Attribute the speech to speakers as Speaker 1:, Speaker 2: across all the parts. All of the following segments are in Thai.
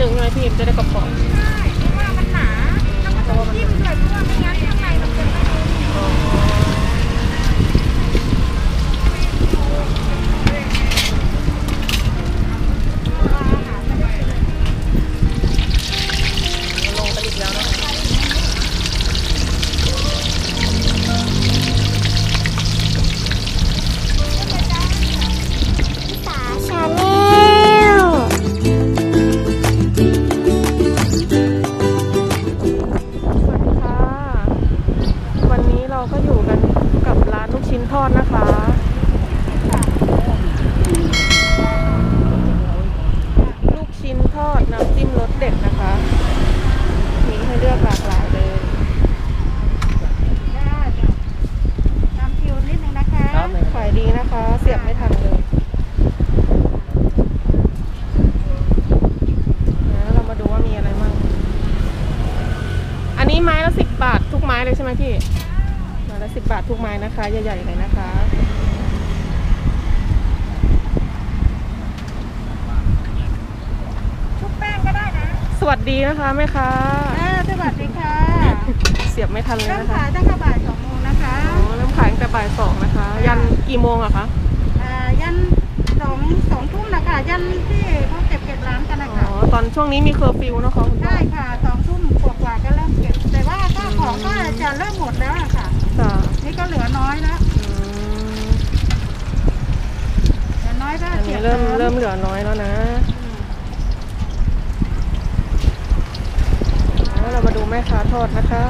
Speaker 1: นึงใช่ไหมพี่มันจะได้กระป๋อง
Speaker 2: ใช่เพราะว่ามันหนาแล้วก็ต้องจิ้มด้วยเพราะว่าไม่งั้น
Speaker 1: ททุก
Speaker 2: ไม้นะคะ
Speaker 1: ใหญ่ๆเลยนะคะ
Speaker 2: ชุบแป้งก็ได้นะ
Speaker 1: สวัสดีนะคะแม่ค้า
Speaker 2: อ่าสวัสดีค่ะ
Speaker 1: เสียบไม่ทันเลย
Speaker 2: เริ่ม
Speaker 1: นะคะ
Speaker 2: ขายตั้งแต่บ่ายสองโมงนะคะ
Speaker 1: อ๋อเริ่มขายตั้งแต่บ่ายสองนะคะ ยันกี่โมงอะคะ
Speaker 2: อ่ายันสองสองทุ่มนะคะยันที่เขาเก็บเก็บร้านกันนะ
Speaker 1: อ๋อ
Speaker 2: คะ
Speaker 1: ตอนช่วงนี้มีเคอร์ฟิวนะคะคุณป้า
Speaker 2: ได้ค่ะสองทุ่มกว่าๆก็เริ่มเก็บ แต่ว่าก็ของก็จะเริ่มหมดแล้วอะค่ะ
Speaker 1: จ้ะ
Speaker 2: นี่ก็เหลือน้อยแล้ว
Speaker 1: อืม
Speaker 2: เหลือน้อยก็
Speaker 1: อัน
Speaker 2: เสี
Speaker 1: นี้
Speaker 2: ยบ
Speaker 1: เริ่ม
Speaker 2: น้ำ
Speaker 1: เริ่มเหลือน้อยแล้วนะแล้วเรามาดูแม่ค้าทอดนะคะ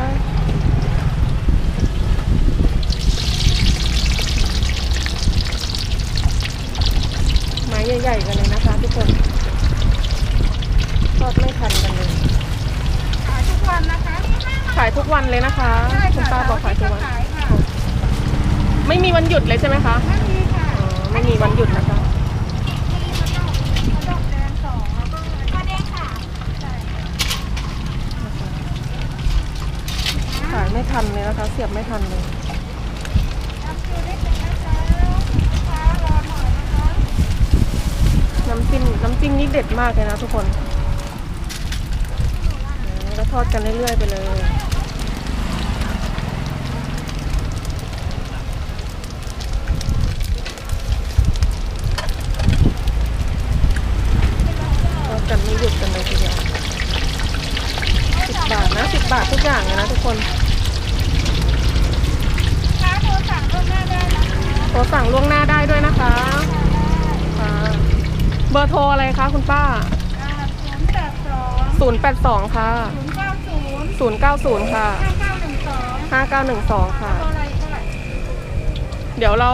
Speaker 1: ไม้ใหญ่ๆกันเลยนะคะทุกคน ทอดไม่ทันกันเลย
Speaker 2: ขายทุกวันนะคะ
Speaker 1: ขายทุกวันเลยนะคะ
Speaker 2: ใช่
Speaker 1: คุณ
Speaker 2: ค่ะ
Speaker 1: ป้าบอกขายทุกวัน
Speaker 2: ขายค่ะ
Speaker 1: ไม่มีวันหยุดเลยใช่ไหมคะ
Speaker 2: ไม่มีค่ะ
Speaker 1: อ๋อไม่มีวันหยุดนะคะ
Speaker 2: กระดกแดงสองแล้วก็กระเด้งค่ะใช่
Speaker 1: ขายไม่ทันเลยนะคะ เสียบไม่ทันเลย
Speaker 2: ทำคิวนิดนึงนะจ๊ะลูกค้ารอหน่อยนะคะ
Speaker 1: น้ำจิ้มน้ำจิ้มนี่เด็ดมากเลยนะทุกคน แล้วทอดกันเรื่อยๆไปเลย กันไม่หยุดกันเลยทีเดียวสิบบาทนะสิบบาททุกอย่างเลยนะทุกคน
Speaker 2: ค้าโทรสั่งล่วงหน้าได้นะคะ
Speaker 1: โทรสั่งล่วงหน้าได้ด้วยนะคะค่ะเบอร์โทรอะไรคะคุณป้า
Speaker 2: ศูนย์แปดสอง
Speaker 1: 082 ค่ะ
Speaker 2: ศูนย์เก้าศูนย์
Speaker 1: 090 ค่ะ
Speaker 2: ห้าเก้าหนึ่งสอง
Speaker 1: 5912 ค่ะ
Speaker 2: โทรอะไรเท่าไหร่
Speaker 1: เดี๋ยวเรา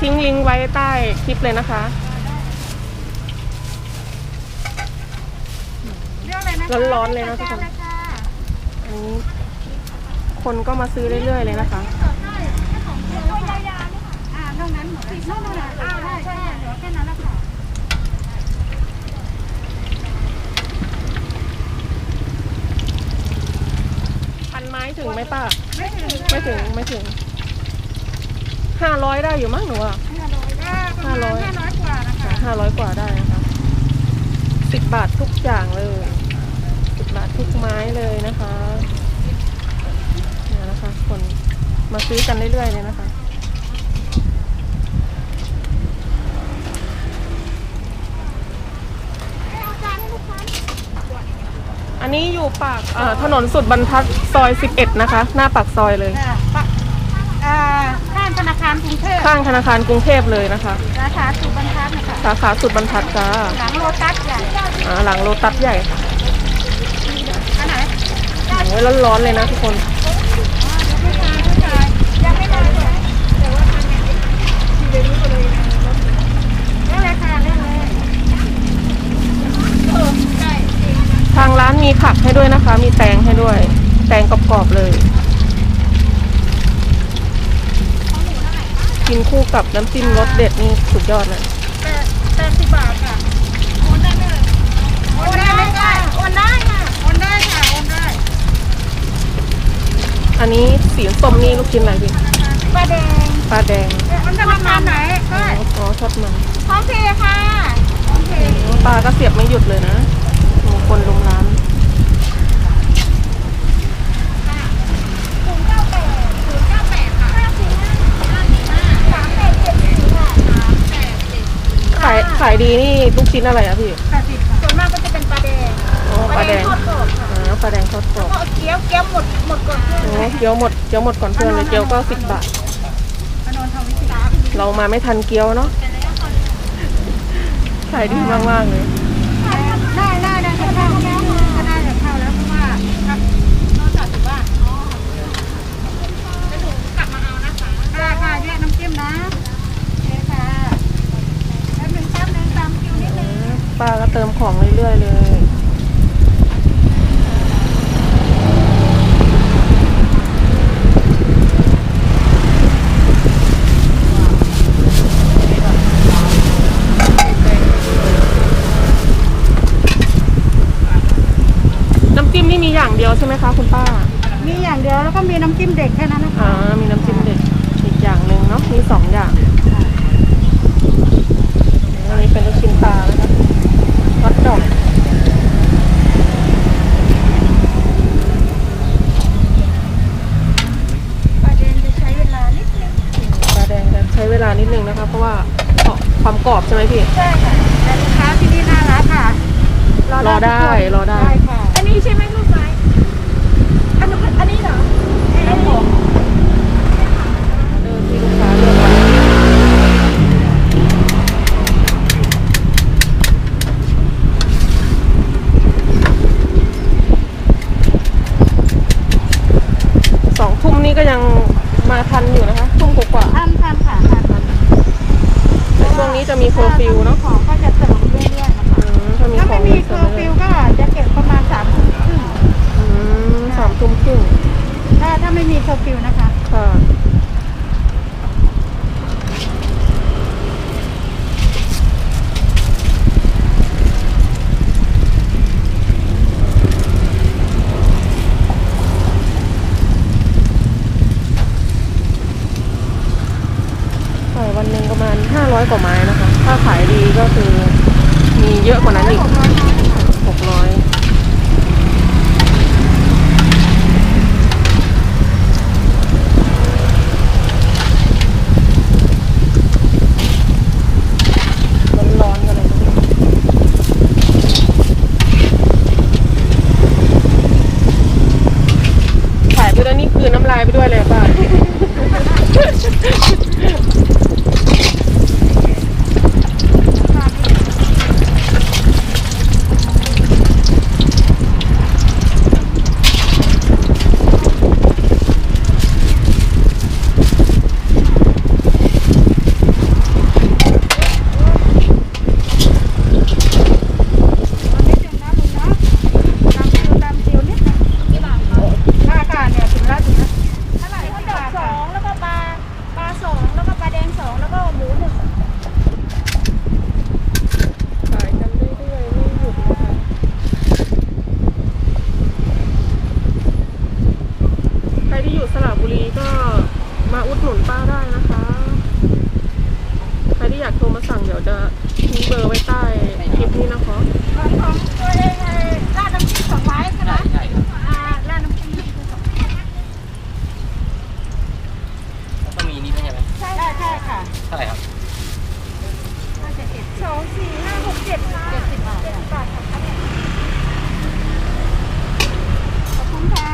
Speaker 1: ทิ้งลิงก์ไว้ใต้คลิปเลยนะคะ
Speaker 2: รื่องอะไรนะคะ
Speaker 1: ร้อนๆเลยนะทุกคน
Speaker 2: เรื่องอะไระ
Speaker 1: อันนี้คนก็มาซื้อเรื่อยๆเลยนะคะ
Speaker 2: ตัวยาวๆนี่ค่ะอ่าตรงนั้นหมดเลยนู่นน่ะอ่าได้ใช่เหลือแค่นั้นแหละค่ะ
Speaker 1: พันไม้ถึงไหมป้า
Speaker 2: ไม่ถึง
Speaker 1: ไม่ถึงไม่ถึงห้าร้อยได้อยู่มั้งหนูอะ
Speaker 2: ห้าร้อยได้ประมาณ
Speaker 1: ห้าร้อย
Speaker 2: ห้าร้อยกว่านะคะ
Speaker 1: ห้าร้อยกว่าได้นะคะสิบบาททุกอย่างเลย สิบบาททุกไม้เลยนะคะเนี่ยนะคะคนมาซื้อกันเรื่อยๆเลยนะคะอันนี้อยู่ปากเอ่อถนนสุดบรรทัดซอย 11 นะคะ หน้าปากซอยเลย
Speaker 2: อ่าปะอ่าข้างธนาคารกรุงเทพ
Speaker 1: ข้างธนาคารกรุงเทพเลยนะคะ
Speaker 2: สาขาสุบรรทัดนะคะ
Speaker 1: สาขาสุดบรรทัดจ้า
Speaker 2: หลังโลตัสใหญ่
Speaker 1: อ่าหลังโลตัสใหญ่ค่ะ
Speaker 2: อันไหน
Speaker 1: โอ้ยร้อนๆเลยนะทุกคน
Speaker 2: ผู้ชายผู้ชายยังไม่ได้เลยแต่ว่าทางไหนที่เรียนรู้เลยนะไรค่ะเรื่องอะไรเออใช่
Speaker 1: ทางร้านมีผักให้ด้วยนะคะ มีแตงให้ด้วย แตงกรอบๆเลย กินคู่กับน้ำจิ้มรสเด็ดนี่สุดยอดเลย
Speaker 2: แปดแปดสิบบาทค่ะ อันนี้
Speaker 1: สีส้มนี่ลูกชิ้นอะไรพี่
Speaker 2: ปลาแดง
Speaker 1: ปลาแดง
Speaker 2: มันจะมาทานไหนก็
Speaker 1: ไอ๋อทอดมัน
Speaker 2: พร้อมเพค่ะพร้อมเพ
Speaker 1: ปลาก็เสียบไม่หยุดเลยนะมูคนลงร้าร้านขายขายดีนี่ลูกชิ้นอะไรอะพี่
Speaker 2: แปส่ส่วนมากก็จะเป็นปลาแดง
Speaker 1: ปลาแดง ปลาแดงทอดกรอบ
Speaker 2: ก็เอาเกี๊ยวเกี๊ยวหมดหมดก่อนเพื่อน
Speaker 1: โอ้เกี๊ยวหมดเกี๊ยวหมดก่อนเพื่อนเลยเกี๊ยวก็สิบบาท
Speaker 2: อนนท์ทำวิธี
Speaker 1: เรามาไม่ทันเกี๊ยวเนาะขายดีมากมากๆเลย
Speaker 2: ได้ได้ได้ก็เข้าแล้วก็ได้จะเข้าแล้วเพราะว่าครับนอกจากถือว่าอ๋อจะถูกกลับมาเอานะคะได้ค่ะแยกน้ำจิ้มนะโอเคค่ะแป๊บหนึงแป๊บหนึงตามคิวนิดนึง
Speaker 1: ป้าก็เติมของเรื่อยๆเลย น้ำจิ้มนี่มีอย่างเดียวใช่ไหมคะคุณป้า
Speaker 2: มีอย่างเดียว แล้วก็มีน้ำจิ้มเด็กแค่นั้นนะคะ
Speaker 1: อ่ามีน้ำจิ้มเด็ดอีกอย่างหนึ่งเนาะมีสองอย่างอันนี้เป็นลูกชิ้นปลานะคะฮอตดอก
Speaker 2: ปลาแดงจะใช้เวลานิดนึง
Speaker 1: ปลาแดงจะใช้เวลานิดนึงนะคะ เพราะว่าความกรอบใช่ไหมพี่
Speaker 2: ใช่ค่ะแต่ลูกค้าที่นี่น่ารักค่ะ
Speaker 1: รอได้รอได้
Speaker 2: ได้ค่ะ อันนี้ใช่ไหมลูกไม้อันนี้อันนี้เหรอ ครับผม
Speaker 1: เออที่ลูกค้าเลือกไว้สองทุ่มนี่ก็ยังมาทันอยู่นะคะ ทุ่มกว่า
Speaker 2: ทำทำค่ะทำ
Speaker 1: ๆแต่ช่วงนี้จะมีเคอร์ฟิวเนาะ
Speaker 2: ของก็จะเสริมเรื่อยๆนะคะ
Speaker 1: อืมถ้ามี
Speaker 2: ถ้า
Speaker 1: ขอ
Speaker 2: ไม่
Speaker 1: ง
Speaker 2: มีเค
Speaker 1: เสริ
Speaker 2: อ
Speaker 1: ม
Speaker 2: ร์
Speaker 1: เล
Speaker 2: ฟิ
Speaker 1: ยว
Speaker 2: ก็จะเก็บประมาณสามทุ่มครึ่ง
Speaker 1: อืมสามทุ่มครึ่ง
Speaker 2: ถ้าถ้าไม่มีเคอร์ฟิวนะคะ
Speaker 1: ค่ะ ขายวันหนึ่งประมาณ 500 กว่าไม้นะคะ ถ้าขายดีก็คือมี เยอะกว่านั้นอีก 600 ร้อนๆกันเลยขายไปด้วยนี่คือน้ำลายไปด้วยเลยป่ะ
Speaker 2: นิดนึงนะลุงนะตามคิวตามคิวนิดนึงกี่บาทคะค่าค่ะเนี่ยถึงแล้วถึงแล้วเท่าไหร่
Speaker 3: ข้าว
Speaker 2: กี่
Speaker 3: ดอก
Speaker 2: บาท
Speaker 3: สอ
Speaker 2: ค่ะ
Speaker 3: งแล้วก็ปลาปลาสองแล้วก็ปลาแดงสองแล้วก็หมูหนึ่ง
Speaker 1: ขายกันเรื่อยๆไม่หยุดนะคะใครที่อยู่สระบุรีก็มาอุดหนุนป้าได้นะคะ ใครที่อยากโทรมาสั่งเดี๋ยว จะทิ้งเบอร์ไว้ใต้คลิปนี้นะคะ
Speaker 2: ของของตัวเองไอ้ราดน้ำจิ้มสองไม้ใช่ไหม
Speaker 4: ใช่ครับ
Speaker 2: อ่าราดน้ำจิ้มนี่คือสองไม้
Speaker 4: แล้วก็มีนี่ด้วยใช่ไหม
Speaker 2: ใช่ใช่ค่ะ
Speaker 4: เท่าไหร่ครับ
Speaker 2: น่าจะเจ็ด
Speaker 3: สองสี่ห้าหกเจ็ดค่ะ
Speaker 2: เจ็ดสิบบาท
Speaker 3: เจ็ดสิบบาทค่ะ
Speaker 2: ขอบคุณค่ะ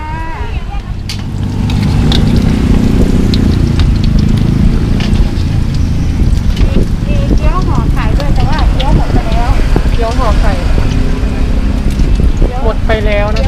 Speaker 2: มีมีเกี๊ยวห่อขายด้วยแต่ว่าเกี๊ยวหมดไปแล้ว
Speaker 1: เกี๊ยวห่อไข่หมดไป แล้วนะคะเรา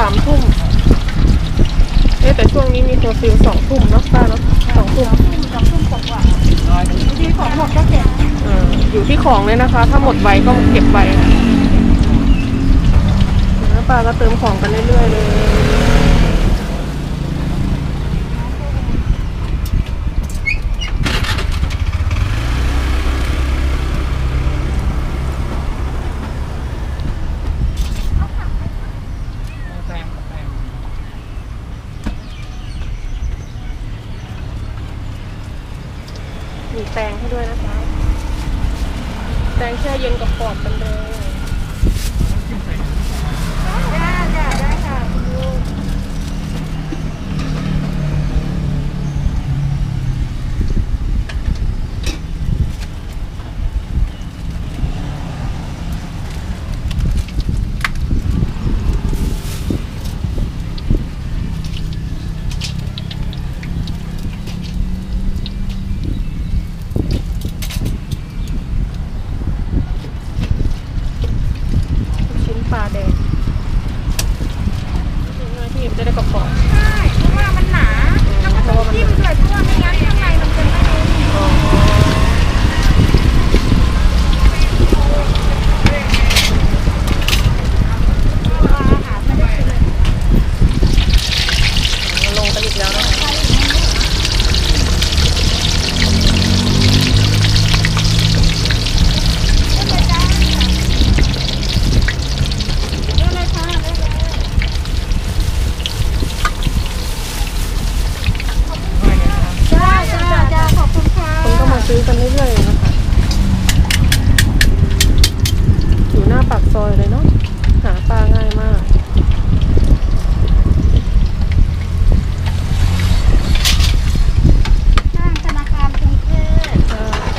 Speaker 1: สามทุ่มเอ๊ะแต่ช่วงนี้มีเคอร์ฟิวสองทุ่มเนาะป้าเนาะสองทุ่ม
Speaker 2: สองทุ่มกว่าๆบางทีของหมดก็เก็บ
Speaker 1: อ่าอยู่ที่ของเลยนะคะ ถ้าหมดไวก็เก็บไว้แล้วป้าก็เติมของกันเรื่อยๆเลย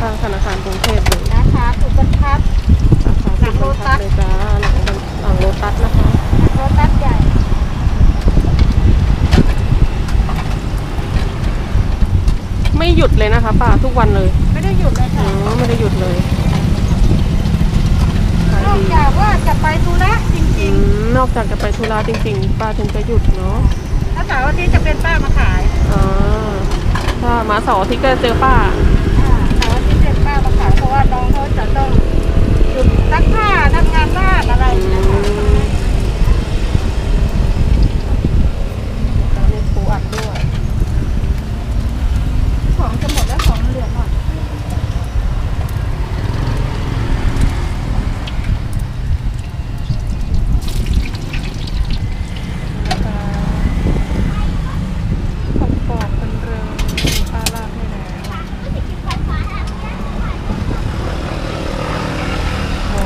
Speaker 2: ทา
Speaker 1: งธนาคารกรุงเทพเลย
Speaker 2: นะคะถูกบรรทัด
Speaker 1: ราคา
Speaker 2: หลังโลตัส
Speaker 1: เลยจ้าหลังหลังโลตัสนะคะ
Speaker 2: โรตัสใหญ่
Speaker 1: ไม่หยุดเลยนะคะปลาทุกวันเลย
Speaker 2: ไม่ได้หยุดเลย
Speaker 1: อ๋
Speaker 2: ค่ะ
Speaker 1: อไม่ได้หยุดเลยขาย
Speaker 2: นอก
Speaker 1: ดี
Speaker 2: จากว่าจะไปธุระจ
Speaker 1: อื
Speaker 2: ริง
Speaker 1: มนอกจากจะไปธุระจริง ๆ ป้าถึงจะหยุดเนาะ
Speaker 2: ๆถ้าเสาร์อาทิตย์จะเป็นป้ามาขาย
Speaker 1: อ่าถ้ามาเสาร์อาทิตย์ก็จะเจอป้า
Speaker 2: ต้องเขาจะต้องหยุดซักผ้าทำงานบ้านอะไรอย่างเงี้ยค่ะ
Speaker 1: มีปูอัดด้วย
Speaker 2: ของจะหมดแล้วของเหลือหน่อย
Speaker 1: นะคะกรอบๆกันเลยป้าลากให้แล้วโอ้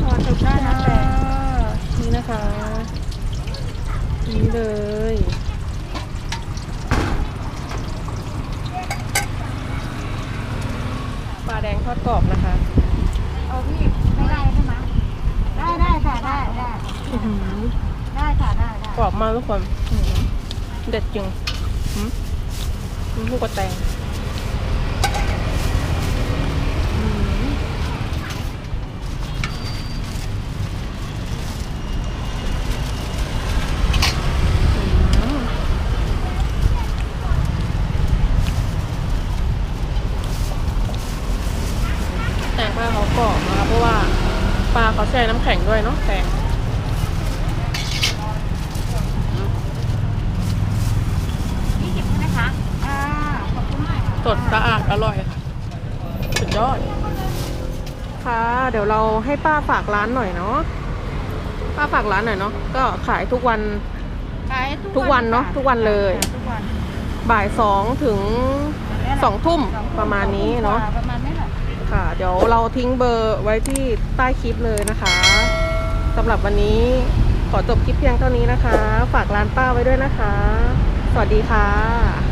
Speaker 2: พอถึงได้นะแต่
Speaker 1: นี่นะคะ นี่ เลย ปลาแดงทอดกรอบนะคะ
Speaker 2: เอาพี่ไม่ได้ใช่ไหมได้ได้ค่ะได้ได้
Speaker 1: อื้อหือ
Speaker 2: ได้ค่ะได้ได้
Speaker 1: กรอบมากทุกคนอื้อหือเด็ดจริงหืมหืมลูกกระแตงอื้อหืออื้อหือแตงปลาเขากรอบนะคะเพราะว่าปลาเขาแช่น้ำแข็งด้วยเนาะแตง
Speaker 2: ยี่สิบใช่ไหมคะอ่าขอบคุณมากค่ะ
Speaker 1: สดสะอาดอร่อยค่ะ สุด ยอด ค่ะ เดี๋ยวเราให้ป้าฝากร้านหน่อยเนาะ ป้าฝากร้านหน่อยเนาะ ก็ขายทุกวัน
Speaker 2: ขาย
Speaker 1: ทุกวันเนอะ
Speaker 2: ค่
Speaker 1: ทุกวันเลย
Speaker 2: ทุกวัน
Speaker 1: บ่ายสองถึงสองทุ่มประมาณนี้เนาะ
Speaker 2: ประมาณนี้แหละ
Speaker 1: ค่ะ เดี๋ยวเราทิ้งเบอร์ไว้ที่ใต้คลิปเลยนะคะสำหรับวันนี้ขอจบคลิปเพียงเท่านี้นะคะ ฝากร้านป้าไว้ด้วยนะคะ สวัสดีค่ะ